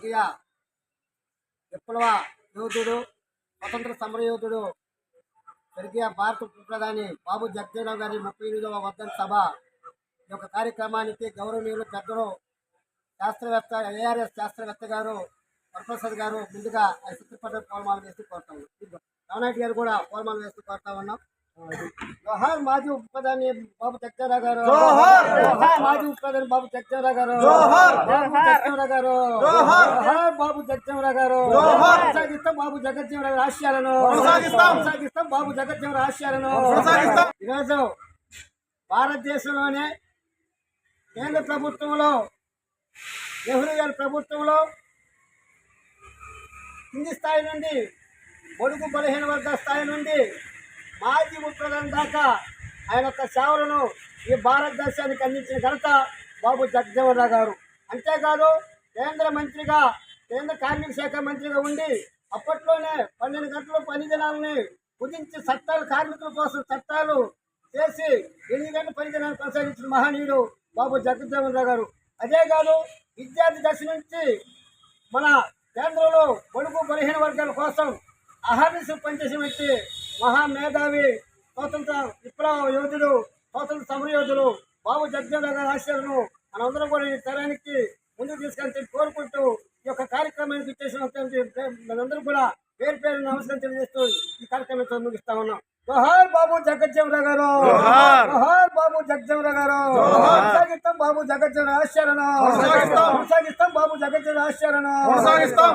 స్వర్గీయ విప్లవ యోధుడు స్వతంత్ర సమరయోధుడు స్వర్గీయ భారత ఉప ప్రధాని బాబు జగజీవన్ గారి ముప్పై ఎనిమిదవ వర్ధన్ సభ ఈ యొక్క కార్యక్రమానికి గౌరవనీయులు పెద్దలు శాస్త్రవేత్త ఏఆర్ఎస్ శాస్త్రవేత్త గారు వరప్రసాద్ గారు ముందుగా ఆ చిత్రపట పూలమాల వేసి కోరుతాం రమణారెడ్డి గారు కూడా పూలమాల వేసి కోరుతా ఉన్నాం. జోహార్ మాజీ ఉప ప్రధాని బాబు జగజీవన్ గారు. జోహార్! మాజీ ఉప ప్రధాని బాబు జగజీవన్ గారు. గారు. బాబు జగజీవన్ గారు. కొనసాగిస్తాం బాబు జగజ్జీవన్ గారి ఆశయాలను కొనసాగిస్తాం. బాబు జగజ్జీవన్ ఆశయాలను కొనసాగిస్తాం. ఈరోజు భారతదేశంలోనే కేంద్ర ప్రభుత్వంలో నెహ్రూ గారి ప్రభుత్వంలో కింది స్థాయి నుండి బడుగు బలహీన వర్గ స్థాయి నుండి మాజీ ముఖ్యమంత్రి దాకా ఆయన యొక్క సేవలను ఈ భారతదేశానికి అందించిన ఘనత బాబు జగజీవన్ రావు గారు అంతేకాదు కేంద్ర మంత్రిగా కేంద్ర కార్మిక శాఖ మంత్రిగా ఉండి అప్పట్లోనే పన్నెండు గంటల పని దినాలని కుదించి చట్టాలు కార్మికుల కోసం చట్టాలు చేసి ఎనిమిది గంటల పని దినాలు కొనసాగించిన మహనీయుడు బాబు జగజ్జీవన్ రావు గారు. అదే కాదు విద్యార్థి దశ నుంచి మన కేంద్రంలో బడుగు బలహీన వర్గాల కోసం అహర్నిశ పనిచేసిన వ్యక్తి మహామేధావి స్వాతంత్ర విప్లవ యోధుడు స్వాతంత్ర సమరయోధులు బాబు బాబు రావు గారి ఆశయాలను మనందరం కూడా ఈ తరానికి ముందుకు తీసుకెళ్తే కోరుకుంటూ యొక్క కార్యక్రమానికి ఇచ్చేసినటువంటి మనందరం కూడా పేరు పేరు నమస్కారం తెలియజేస్తూ ఈ కార్యక్రమం ముగిస్తా ఉన్నాం జోహార్ బాబు జగజ్జీవన్ గారు జోహార్. బాబు జగజ్జీవన్ గారు. కొనసాగిస్తాం బాబు జగజ్జీవన్ ఆశయాలను కొనసాగిస్తాం. బాబు జగజ్జీవన్ ఆశయాలను కొనసాగిస్తాం.